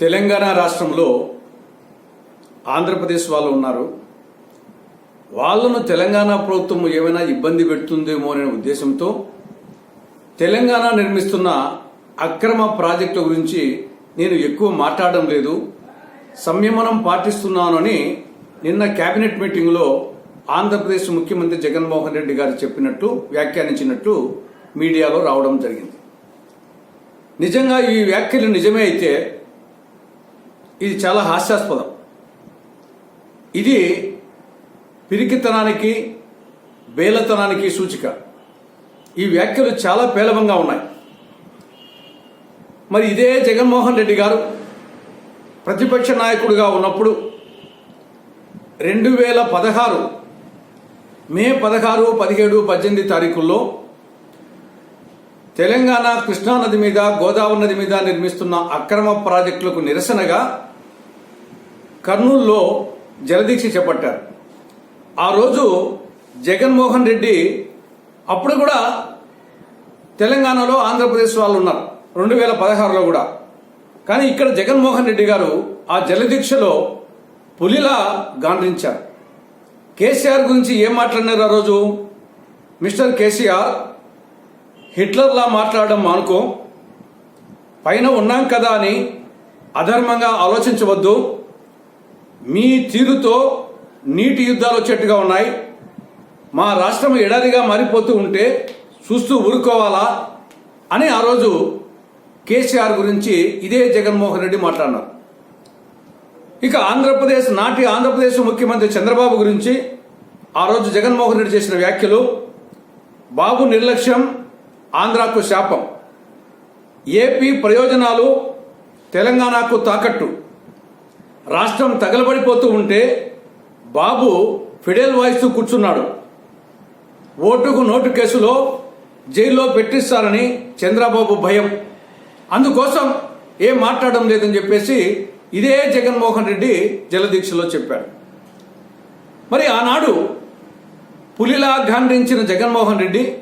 తెలంగాణ రాష్ట్రంలో ఆంధ్రప్రదేశ్ వాళ్ళు ఉన్నారు. వాళ్ళను తెలంగాణ ప్రభుత్వం ఏమైనా ఇబ్బంది పెడుతుందేమో అనే ఉద్దేశంతో తెలంగాణ నిర్మిస్తున్న అక్రమ ప్రాజెక్టుల గురించి నేను ఎక్కువ మాట్లాడడం లేదు. సంయమనం పాటిస్తున్నానని నిన్న కేబినెట్ మీటింగ్లో ఆంధ్రప్రదేశ్ ముఖ్యమంత్రి జగన్మోహన్ రెడ్డి గారు చెప్పినట్టు వ్యాఖ్యానించినట్టు మీడియాలో రావడం జరిగింది. నిజంగా ఈ వ్యాఖ్యలు నిజమే అయితే ఇది చాలా హాస్యాస్పదం. ఇది పిరికితనానికి బేలతనానికి సూచిక. ఈ వ్యాఖ్యలు చాలా పేలవంగా ఉన్నాయి. మరి ఇదే జగన్మోహన్ రెడ్డి గారు ప్రతిపక్ష నాయకుడిగా ఉన్నప్పుడు రెండు వేల పదహారు మే పదహారు పదిహేడు పద్దెనిమిది తారీఖుల్లో తెలంగాణ కృష్ణానది మీద గోదావరి నది మీద నిర్మిస్తున్న అక్రమ ప్రాజెక్టులకు నిరసనగా కర్నూలులో జలదీక్ష చేపట్టారు. ఆ రోజు జగన్మోహన్ రెడ్డి అప్పుడు కూడా తెలంగాణలో ఆంధ్రప్రదేశ్ వాళ్ళు ఉన్నారు. రెండు వేల పదహారులో కూడా. కానీ ఇక్కడ జగన్మోహన్ రెడ్డి గారు ఆ జలదీక్షలో పులిలా గాండ్రించారు. కేసీఆర్ గురించి ఏం మాట్లాడినారు ఆ రోజు? మిస్టర్ కేసీఆర్ హిట్లర్లా మాట్లాడడం మానుకో. పైన ఉన్నాం కదా అని అధర్మంగా ఆలోచించవద్దు. మీ తీరుతో నీటి యుద్ధాలు వచ్చేట్టుగా ఉన్నాయి. మా రాష్ట్రం ఎడారిగా మారిపోతూ ఉంటే చూస్తూ ఊరుకోవాలా అని ఆ రోజు కేసీఆర్ గురించి ఇదే జగన్మోహన్ రెడ్డి మాట్లాడినారు. ఇక ఆంధ్రప్రదేశ్ నాటి ఆంధ్రప్రదేశ్ ముఖ్యమంత్రి చంద్రబాబు గురించి ఆ రోజు జగన్మోహన్ రెడ్డి చేసిన వ్యాఖ్యలు బాబు నిర్లక్ష్యం ఆంధ్రాకు శాపం ఏపీ ప్రయోజనాలు తెలంగాణకు తాకట్టు రాష్ట్రం తగలబడిపోతూ ఉంటే బాబు ఫిడేల్ వాయిస్తూ కూర్చున్నాడు. ఓటుకు నోటు కేసులో జైల్లో పెట్టిస్తారని చంద్రబాబు భయం. అందుకోసం ఏం మాట్లాడడం లేదని చెప్పేసి ఇదే జగన్మోహన్ రెడ్డి జలదీక్షలో చెప్పాడు. మరి ఆనాడు పులిలా ఘాండించిన జగన్మోహన్ రెడ్డి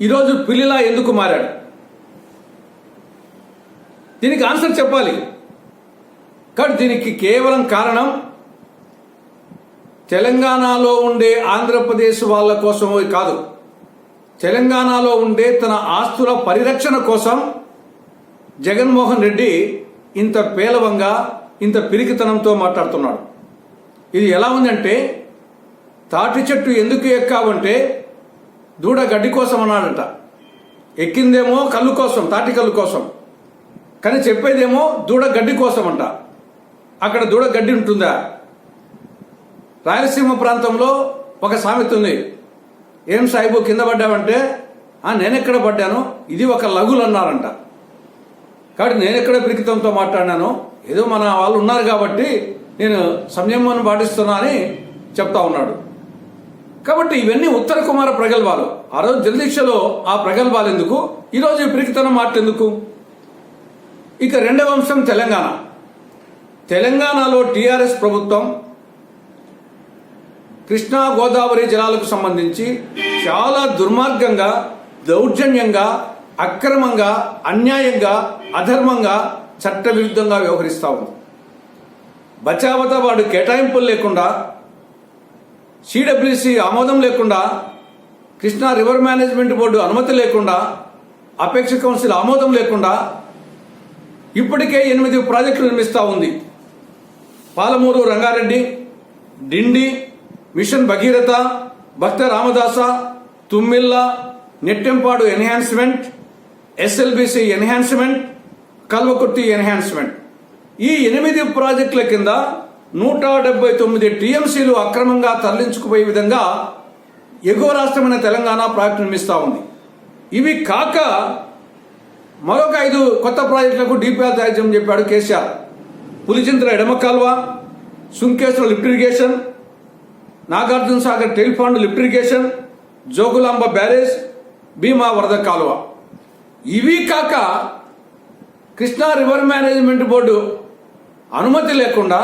ఈరోజు పులిలా ఎందుకు మారాడు? దీనికి ఆన్సర్ చెప్పాలి. కానీ దీనికి కేవలం కారణం తెలంగాణలో ఉండే ఆంధ్రప్రదేశ్ వాళ్ళ కోసం కాదు. తెలంగాణలో ఉండే తన ఆస్తుల పరిరక్షణ కోసం జగన్మోహన్ రెడ్డి ఇంత పేలవంగా ఇంత పిరికితనంతో మాట్లాడుతున్నాడు. ఇది ఎలా ఉందంటే తాటి చెట్టు ఎందుకు ఎక్కావంటే దూడ గడ్డి కోసం అన్నాడట. ఎక్కిందేమో కళ్ళు కోసం తాటి కళ్ళు కోసం. కానీ చెప్పేదేమో దూడ గడ్డి కోసం అంట. అక్కడ దూడ గడ్డి ఉంటుందా? రాయలసీమ ప్రాంతంలో ఒక సామెత ఉంది. ఏం సాయిబు కింద పడ్డావంటే "ఆ, నేనెక్కడ పడ్డాను? ఇది ఒక లఘులు అన్నారంట. కాబట్టి నేనెక్కడ పిరికితంతో మాట్లాడినాను? ఏదో మన వాళ్ళు ఉన్నారు కాబట్టి నేను సంయమం పాటిస్తున్నా అని చెప్తా ఉన్నాడు. కాబట్టి ఇవన్నీ ఉత్తర కుమార ప్రగల్భాలు. ఆ రోజు జలదీక్షలో ఆ ప్రగల్భాలు ఎందుకు? ఈరోజు ఈ పిరికితనం మాట ఎందుకు? ఇక రెండవ అంశం తెలంగాణ. తెలంగాణలో టీఆర్ఎస్ ప్రభుత్వం కృష్ణా గోదావరి జలాలకు సంబంధించి చాలా దుర్మార్గంగా దౌర్జన్యంగా అక్రమంగా అన్యాయంగా అధర్మంగా చట్టవిరుద్ధంగా వ్యవహరిస్తూ ఉంది. బచావత వాడు కేటాయింపులు లేకుండా సిడబ్ల్యూసి ఆమోదం లేకుండా కృష్ణా రివర్ మేనేజ్మెంట్ బోర్డు అనుమతి లేకుండా అపేక్ష కౌన్సిల్ ఆమోదం లేకుండా ఇప్పటికే ఎనిమిది ప్రాజెక్టులు నిర్మిస్తూ ఉంది. Palamuru Rangareddy Dindi mission Bhagiratha Bhakta Ramadasa Thummilla Nettempadu enhancement SLBC enhancement Kalwakurthy enhancement. ఈ ఎనిమిది ప్రాజెక్టుల కింద నూట డెబ్బై తొమ్మిది టీఎంసీలు అక్రమంగా తరలించుకుపోయే విధంగా ఎగువ రాష్ట్రమైన తెలంగాణ ప్రాజెక్టు నిర్మిస్తూ ఉంది. ఇవి కాక మరొక ఐదు కొత్త ప్రాజెక్టులకు డీపీఆర్ తయారు చేయమని చెప్పాడు కేసీఆర్. పులిచింతల ఎడమ కాల్వ Sunkeshwara lift irrigation Nagarjuna Sagar tail pond lift irrigation Jogulamba barrage Bhima వరద కాలువ. ఇవి కాక కృష్ణా రివర్ మేనేజ్మెంట్ బోర్డు అనుమతి లేకుండా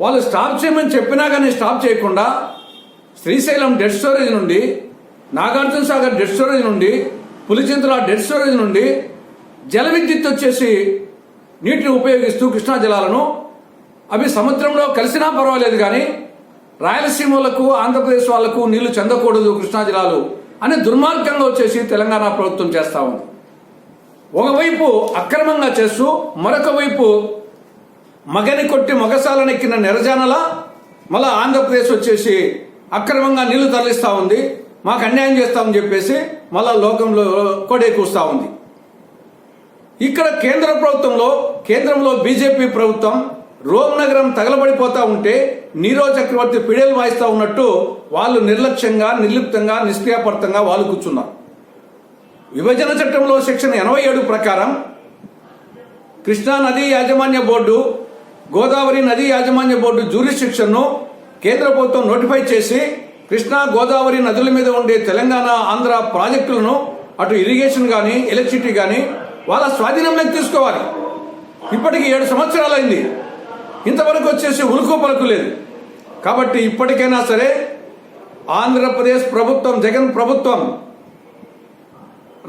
వాళ్ళు స్టాప్ చేయమని చెప్పినా కానీ స్టాప్ చేయకుండా శ్రీశైలం డెడ్ స్టోరేజ్ నుండి నాగార్జున సాగర్ డెడ్ స్టోరేజ్ నుండి పులిచింతల డెడ్ స్టోరేజ్ నుండి జల విద్యుత్ వచ్చేసి నీటిని ఉపయోగిస్తూ కృష్ణా జలాలను. అవి సముద్రంలో కలిసినా పర్వాలేదు కానీ రాయలసీమలకు ఆంధ్రప్రదేశ్ వాళ్ళకు నీళ్ళు చెందకూడదు కృష్ణా జలాలు అని దుర్మార్గంగా వచ్చేసి తెలంగాణ ప్రభుత్వం చేస్తా ఉంది. ఒకవైపు అక్రమంగా చేస్తూ మరొక వైపు మగని కొట్టి మగసాలనెక్కిన నెరజానల మళ్ళా ఆంధ్రప్రదేశ్ వచ్చేసి అక్రమంగా నీళ్ళు తరలిస్తూ ఉంది. మాకు అన్యాయం చేస్తామని చెప్పేసి మళ్ళా లోకంలో కొడే కూస్తా ఉంది. ఇక్కడ కేంద్ర ప్రభుత్వంలో కేంద్రంలో బీజేపీ ప్రభుత్వం రోమ్ నగరం తగలబడిపోతా ఉంటే నీరో చక్రవర్తి పిడేలు వాయిస్తా ఉన్నట్టు వాళ్ళు నిర్లక్ష్యంగా నిర్లిప్తంగా నిష్క్రియాపర్థంగా వాళ్ళు కూర్చున్నారు. విభజన చట్టంలో సెక్షన్ ఎనభై ఏడు ప్రకారం కృష్ణా నదీ యాజమాన్య బోర్డు గోదావరి నదీ యాజమాన్య బోర్డు జ్యూరిస్టిక్షన్ను కేంద్ర ప్రభుత్వం నోటిఫై చేసి కృష్ణా గోదావరి నదుల మీద ఉండే తెలంగాణ ఆంధ్ర ప్రాజెక్టులను అటు ఇరిగేషన్ కానీ ఎలక్ట్రిసిటీ కానీ వాళ్ళ స్వాధీనంలోకి తీసుకోవాలి. ఇప్పటికి ఏడు సంవత్సరాలైంది. ఇంతవరకు వచ్చేసి ఉలుకు పలుకు లేదు. కాబట్టి ఇప్పటికైనా సరే ఆంధ్రప్రదేశ్ ప్రభుత్వం జగన్ ప్రభుత్వం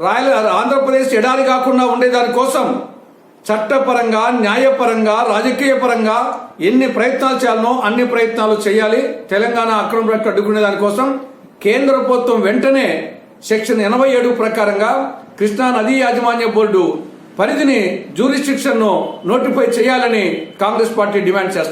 రాయల ఆంధ్రప్రదేశ్ ఎడారి కాకుండా ఉండేదాని కోసం చట్టపరంగా న్యాయపరంగా రాజకీయ పరంగా ఎన్ని ప్రయత్నాలు చేయాలనో అన్ని ప్రయత్నాలు చేయాలి. తెలంగాణ అక్రమ అడ్డుకునే దానికోసం కేంద్ర ప్రభుత్వం వెంటనే సెక్షన్ ఎనభై ఏడు ప్రకారంగా కృష్ణా నదీ యాజమాన్య బోర్డు పరిధిని జ్యూరిస్టిక్షన్ను నోటిఫై చేయాలని కాంగ్రెస్ పార్టీ డిమాండ్ చేస్తారు